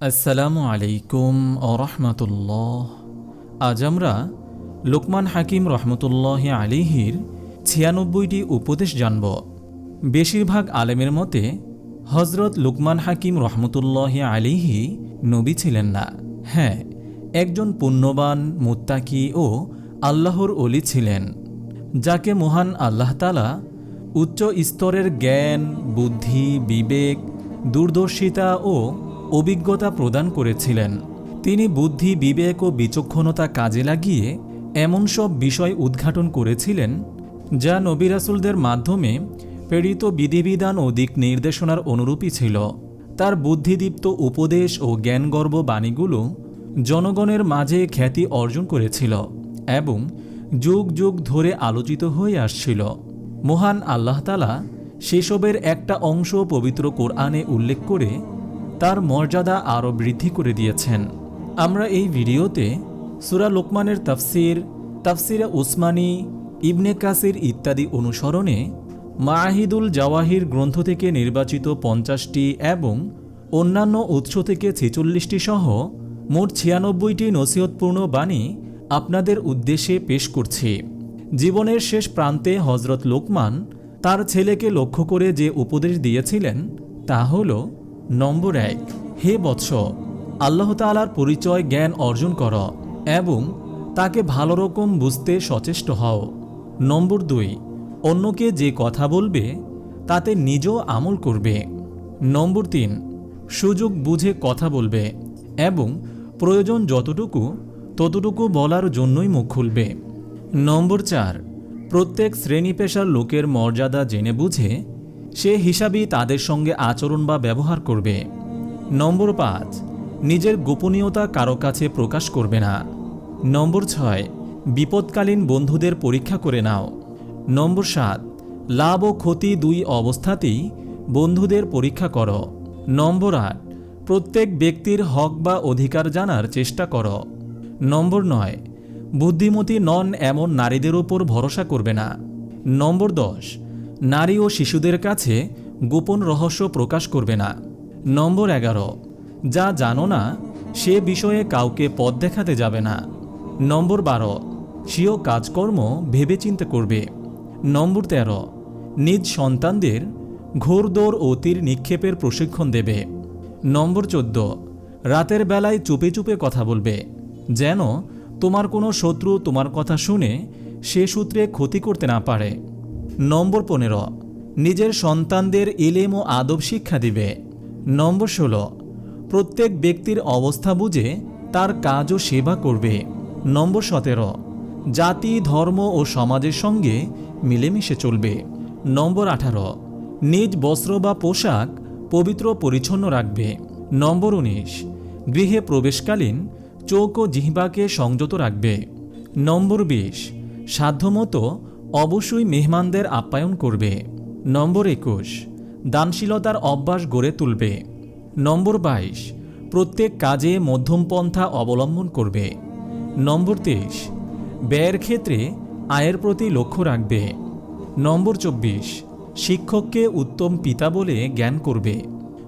আসসালামু আলাইকুম রহমতুল্লাহ। আজ আমরা লোকমান হাকিম রহমতুল্লাহ আলিহির ছিয়ানব্বইটি উপদেশ জানব। বেশিরভাগ আলেমের মতে হজরত লুকমান হাকিম রহমতুল্লাহ আলিহি নবী ছিলেন না। হ্যাঁ একজন পুণ্যবান, মুত্তাকি ও আল্লাহর অলি ছিলেন, যাকে মহান আল্লাহ তালা উচ্চ স্তরের জ্ঞান, বুদ্ধি, বিবেক, দূরদর্শিতা ও অভিজ্ঞতা প্রদান করেছিলেন। তিনি বুদ্ধি, বিবেক ও বিচক্ষণতা কাজে লাগিয়ে এমন সব বিষয় উদ্ঘাটন করেছিলেন, যা নবিরাসুলদের মাধ্যমে প্রেরিত বিধিবিধান ও দিক নির্দেশনার অনুরূপই ছিল। তার বুদ্ধিদীপ্ত উপদেশ ও জ্ঞানগর্ব বাণীগুলো জনগণের মাঝে খ্যাতি অর্জন করেছিল এবং যুগ যুগ ধরে আলোচিত হয়ে আসছিল। মহান আল্লাহতালা সেসবের একটা অংশ পবিত্র কোরআনে উল্লেখ করে তার মর্যাদা আরও বৃদ্ধি করে দিয়েছেন। আমরা এই ভিডিওতে সুরা লোকমানের তাফসির, তাফসিরে উসমানী, ইবনে কাসির ইত্যাদি অনুসরণে মাহিদুল জাওয়াহির গ্রন্থ থেকে নির্বাচিত পঞ্চাশটি এবং অন্যান্য উৎস থেকে ছেচল্লিশটি সহ মোট ছিয়ানব্বইটি নসিহতপূর্ণ বাণী আপনাদের উদ্দেশ্যে পেশ করছি। জীবনের শেষ প্রান্তে হজরত লোকমান তার ছেলেকে লক্ষ্য করে যে উপদেশ দিয়েছিলেন তা হল নম্বর এক, হে বৎস, আল্লাহ তালার পরিচয় জ্ঞান অর্জন কর এবং তাকে ভালো রকম বুঝতে সচেষ্ট হও। নম্বর দুই, অন্যকে যে কথা বলবে, তাতে নিজও আমল করবে। নম্বর তিন, সুযোগ বুঝে কথা বলবে এবং প্রয়োজন যতটুকু, ততটুকু বলার জন্যই মুখ খুলবে। নম্বর চার, প্রত্যেক শ্রেণি পেশার লোকের মর্যাদা জেনে বুঝে সে হিসাবেই তাদের সঙ্গে আচরণ বা ব্যবহার করবে। নম্বর পাঁচ, নিজের গোপনীয়তা কারও কাছে প্রকাশ করবে না। নম্বর ছয়, বিপদকালীন বন্ধুদের পরীক্ষা করে নাও। নম্বর সাত, লাভ ও ক্ষতি দুই অবস্থাতেই বন্ধুদের পরীক্ষা করো। নম্বর আট, প্রত্যেক ব্যক্তির হক বা অধিকার জানার চেষ্টা করো। নম্বর নয়, বুদ্ধিমতী নন এমন নারীদের ওপর ভরসা করবে না। নম্বর দশ নারী ও শিশুদের কাছে গোপন রহস্য প্রকাশ করবে না। নম্বর এগারো, যা জানো না, সে বিষয়ে কাউকে পথ দেখাতে যাবে না। নম্বর বারো, স্বীয় কাজকর্ম ভেবেচিন্তে করবে। নম্বর তেরো, নিজ সন্তানদের ঘোরদৌড় ও তীর নিক্ষেপের প্রশিক্ষণ দেবে। নম্বর চোদ্দ, রাতের বেলায় চুপে চুপে কথা বলবে, যেন তোমার কোনো শত্রু তোমার কথা শুনে সে সূত্রে ক্ষতি করতে না পারে। নম্বর পনেরো, নিজের সন্তানদের ইলেম ও আদব শিক্ষা দিবে। নম্বর ষোলো, প্রত্যেক ব্যক্তির অবস্থা বুঝে তার কাজ ও সেবা করবে। নম্বর সতেরো, জাতি, ধর্ম ও সমাজের সঙ্গে মিলেমিশে চলবে। নম্বর আঠারো, নিজ বস্ত্র বা পোশাক পবিত্র পরিচ্ছন্ন রাখবে। নম্বর উনিশ, গৃহে প্রবেশকালীন চোখ ও জিহ্বাকে সংযত রাখবে। নম্বর বিশ, সাধ্যমতো অবশ্যই মেহমানদের আপ্যায়ন করবে। নম্বর একুশ, দানশীলতার অভ্যাস গড়ে তুলবে। নম্বর বাইশ, প্রত্যেক কাজে মধ্যমপন্থা অবলম্বন করবে। নম্বর তেইশ, ব্যয়ের ক্ষেত্রে আয়ের প্রতি লক্ষ্য রাখবে। নম্বর চব্বিশ, শিক্ষককে উত্তম পিতা বলে জ্ঞান করবে।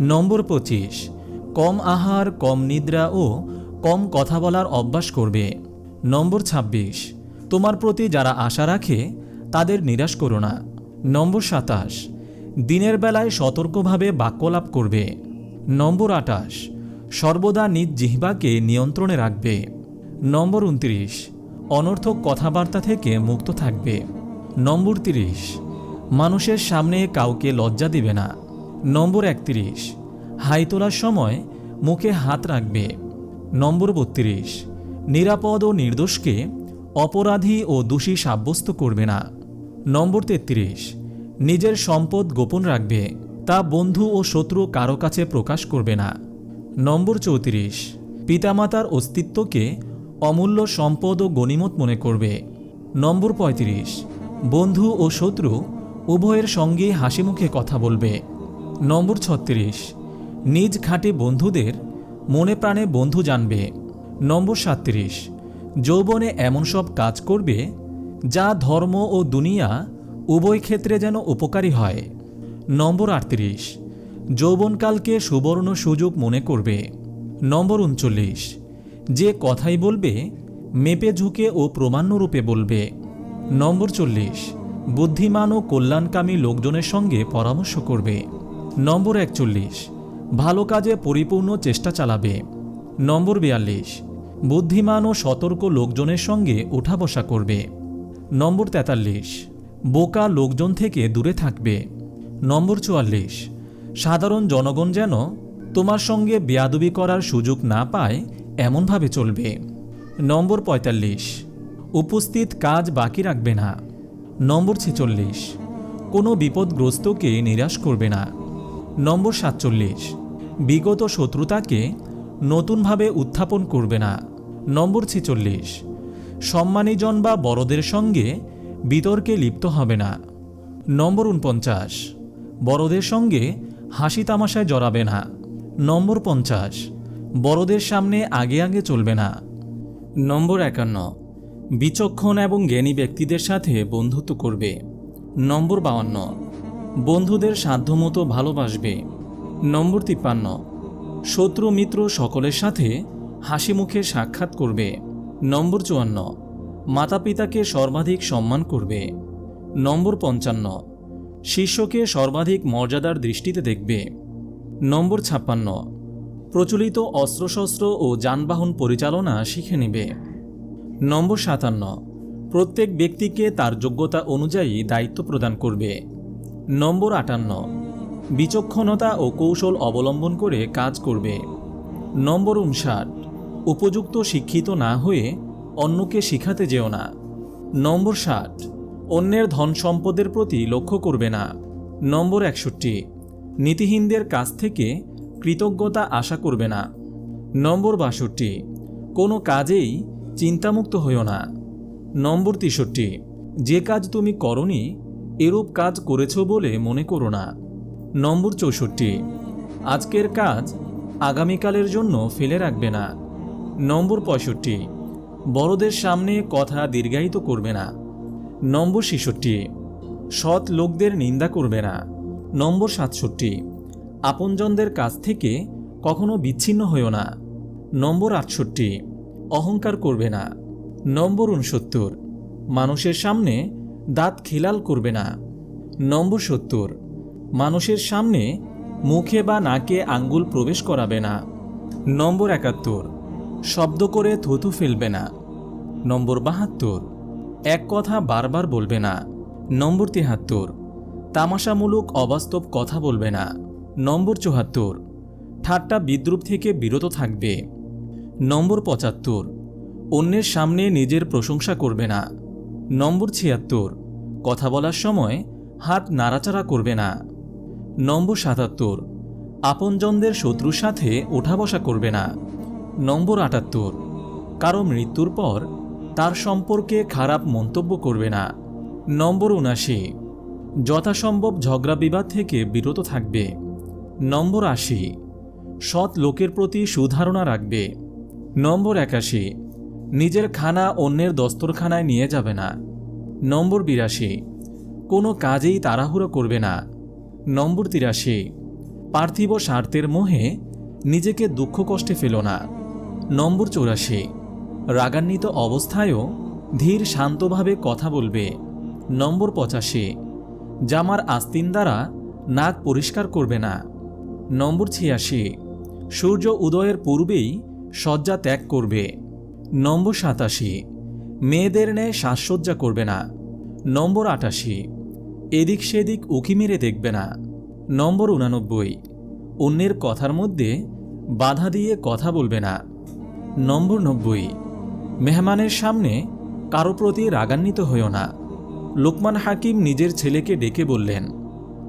নম্বর পঁচিশ, কম আহার, কম নিদ্রা ও কম কথা বলার অভ্যাস করবে। নম্বর ২৬ তোমার প্রতি যারা আশা রাখে, তাদের নিরাশ করো না। নম্বর সাতাশ, দিনের বেলায় সতর্কভাবে বাক্যলাপ করবে। নম্বর আটাশ সর্বদা নিজ জিহ্বাকে নিয়ন্ত্রণে রাখবে। নম্বর উনত্রিশ, অনর্থক কথাবার্তা থেকে মুক্ত থাকবে। নম্বর তিরিশ, মানুষের সামনে কাউকে লজ্জা দিবে না। নম্বর একত্রিশ, হাই তোলার সময় মুখে হাত রাখবে। নম্বর বত্রিশ, নিরাপদ ও নির্দোষকে অপরাধী ও দোষী সাব্যস্ত করবে না। নম্বর তেত্রিশ, নিজের সম্পদ গোপন রাখবে, তা বন্ধু ও শত্রু কারও কাছে প্রকাশ করবে না। নম্বর চৌত্রিশ, পিতামাতার অস্তিত্বকে অমূল্য সম্পদ ও গণিমত মনে করবে। নম্বর ৩৫ বন্ধু ও শত্রু উভয়ের সঙ্গে হাসি মুখে কথা বলবে। নম্বর ছত্রিশ, নিজ খাঁটি বন্ধুদের মনে প্রাণে বন্ধু জানবে। নম্বর সাত্রিশ যৌবনে এমন সব কাজ করবে, যা ধর্ম ও দুনিয়া উভয় ক্ষেত্রে যেন উপকারী হয়। নম্বর আটত্রিশ, যৌবনকালকে সুবর্ণ সুযোগ মনে করবে। নম্বর উনচল্লিশ, যে কথাই বলবে, মেপে ঝুঁকে ও প্রমাণ্যরূপে বলবে। নম্বর চল্লিশ, বুদ্ধিমান ও কল্যাণকামী লোকজনের সঙ্গে পরামর্শ করবে। নম্বর একচল্লিশ, ভালো কাজে পরিপূর্ণ চেষ্টা চালাবে। নম্বর বিয়াল্লিশ বুদ্ধিমান ও সতর্ক লোকজনের সঙ্গে ওঠা বসা করবে। নম্বর তেতাল্লিশ, বোকা লোকজন থেকে দূরে থাকবে। নম্বর চুয়াল্লিশ, সাধারণ জনগণ যেন তোমার সঙ্গে বেয়াদবি করার সুযোগ না পায়, এমনভাবে চলবে। নম্বর পঁয়তাল্লিশ, উপস্থিত কাজ বাকি রাখবে না। নম্বর ছেচল্লিশ, কোনো বিপদগ্রস্তকে নিরাশ করবে না। নম্বর সাতচল্লিশ, বিগত শত্রুতাকে নতুনভাবে উত্থাপন করবে না। নম্বর ছেচল্লিশ। সম্মানীজন বা বড়দের সঙ্গে বিতর্কে লিপ্ত হবে না। নম্বর উনপঞ্চাশ। বড়দের সঙ্গে হাসি তামাশায় জড়াবে না। নম্বর পঞ্চাশ। বড়দের সামনে আগে আগে চলবে না। নম্বর একান্ন। বিচক্ষণ এবং জ্ঞানী ব্যক্তিদের সাথে বন্ধুত্ব করবে। নম্বর বাউন্ন। বন্ধুদের সাধ্যমতো ভালোবাসবে। নম্বর তিপ্পান্ন। শত্রু মিত্র সকলের সাথে হাসি মুখে সাক্ষাৎ করবে। নম্বর চুয়ান্ন। মাতা পিতাকে সর্বাধিক সম্মান করবে। নম্বর পঞ্চান্ন। শিষ্যকে সর্বাধিক মর্যাদার দৃষ্টিতে দেখবে। নম্বর ছাপ্পান্ন। প্রচলিত অস্ত্রশস্ত্র ও যানবাহন পরিচালনা শিখে নেবে। নম্বর সাতান্ন। প্রত্যেক ব্যক্তিকে তার যোগ্যতা অনুযায়ী দায়িত্ব প্রদান করবে। নম্বর আটান্ন। বিচক্ষণতা ও কৌশল অবলম্বন করে কাজ করবে। নম্বর উনষাট, উপযুক্ত শিক্ষিত না হয়ে অন্যকে শিখাতে যেও না। নম্বর ষাট, অন্যের ধন সম্পদের প্রতি লক্ষ্য করবে না। নম্বর একষট্টি, নীতিহীনদের কাছ থেকে কৃতজ্ঞতা আশা করবে না। নম্বর বাষট্টি, কোনো কাজেই চিন্তামুক্ত হইও না। নম্বর তেষট্টি, যে কাজ তুমি করনি, এরূপ কাজ করেছ বলে মনে করো না। নম্বর চৌষট্টি। আজকের কাজ আগামীকালের জন্য ফেলে রাখবে না। নম্বর পঁয়ষট্টি। বড়দের সামনে কথা দীর্ঘায়িত করবে না। নম্বর ছেষট্টি। সৎ লোকদের নিন্দা করবে না। নম্বর সাতষট্টি। আপনজনদের কাছ থেকে কখনো বিচ্ছিন্ন হইও না। নম্বর আটষট্টি। অহংকার করবে না। নম্বর উনসত্তর। মানুষের সামনে দাঁত খিলাল করবে না। নম্বর সত্তর। মানুষের সামনে মুখে বা নাকে আঙ্গুল প্রবেশ করাবে না। নম্বর একাত্তর, শব্দ করে থুতু ফেলবে না। নম্বর বাহাত্তর, এক কথা বারবার বলবে না। নম্বর তিহাত্তর, তামাশামূলক অবাস্তব কথা বলবে না। নম্বর চুহাত্তর, ঠাট্টা বিদ্রুপ থেকে বিরত থাকবে। নম্বর পঁচাত্তর, অন্যের সামনে নিজের প্রশংসা করবে না। নম্বর ছিয়াত্তর, কথা বলার সময় হাত নাড়াচাড়া করবে না। নম্বর সাতাত্তর। আপনজনদের শত্রুর সাথে ওঠা বসা করবে না। নম্বর আটাত্তর। কারও মৃত্যুর পর তার সম্পর্কে খারাপ মন্তব্য করবে না। নম্বর উনাশি যথাসম্ভব ঝগড়া বিবাদ থেকে বিরত থাকবে। নম্বর আশি। সৎ লোকের প্রতি সুধারণা রাখবে। নম্বর একাশি। নিজের খানা অন্যের দস্তরখানায় নিয়ে যাবে না। নম্বর বিরাশি। কোনো কাজেই তাড়াহুড়ো করবে না। নম্বর তিরাশি। পার্থিব স্বার্থের মোহে নিজেকে দুঃখ কষ্টে ফেল না। নম্বর চৌরাশি। রাগান্বিত অবস্থায়ও ধীর শান্তভাবে কথা বলবে। নম্বর পঁচাশি। জামার আস্তিন দ্বারা নাক পরিষ্কার করবে না। নম্বর ছিয়াশি। সূর্য উদয়ের পূর্বেই শয্যা ত্যাগ করবে। নম্বর সাতাশি। মেয়েদের ন্যায় সাজসজ্জা করবে না। নম্বর আটাশি। এদিক সেদিক উকি মেরে দেখবে না। নম্বর উনানব্বই। অন্যের কথার মধ্যে বাধা দিয়ে কথা বলবে না। নম্বর নব্বই। মেহমানের সামনে কারও প্রতি রাগান্বিত হইও না। লোকমান হাকিম নিজের ছেলেকে ডেকে বললেন,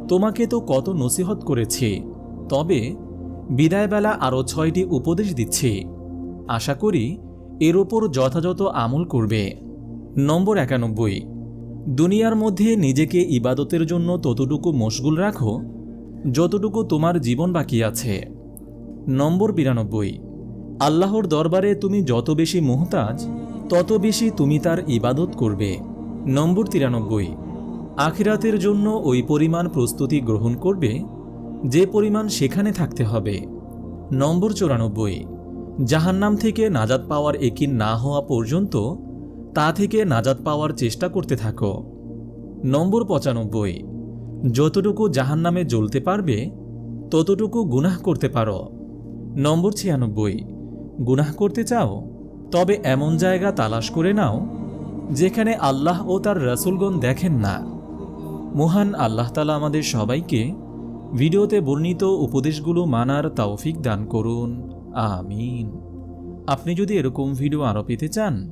তোমাকে তো কত নসিহত করেছি, তবে বিদায়বেলা আরও ছয়টি উপদেশ দিচ্ছি। আশা করি এর ওপর যথাযথ আমল করবে। নম্বর একানব্বই। দুনিয়ার মধ্যে নিজেকে ইবাদতের জন্য ততটুকু মশগুল রাখো, যতটুকু তোমার জীবন বাকি আছে। নম্বর বিরানব্বই, আল্লাহর দরবারে তুমি যত বেশি মোহতাজ, তত বেশি তুমি তার ইবাদত করবে। নম্বর তিরানব্বই, আখিরাতের জন্য ওই পরিমাণ প্রস্তুতি গ্রহণ করবে, যে পরিমাণ সেখানে থাকতে হবে। নম্বর চৌরানব্বই, জাহান্নাম থেকে নাজাদ পাওয়ার একিন না হওয়া পর্যন্ত তা থেকে নাজাত পাওয়ার চেষ্টা করতে থাকো। নম্বর পঁচানব্বই। যতটুকু জাহান্নামে জ্বলতে পারবে, ততটুকু গুনাহ করতে পারো। নম্বর ছিয়ানব্বই। গুনাহ করতে চাও, তবে এমন জায়গা তালাশ করে নাও, যেখানে আল্লাহ ও তার রাসূলগণ দেখেন না। মহান আল্লাহ তালা আমাদের সবাইকে ভিডিওতে বর্ণিত উপদেশগুলো মানার তৌফিক দান করুন। আমিন। আপনি যদি এরকম ভিডিও আরও পেতে চান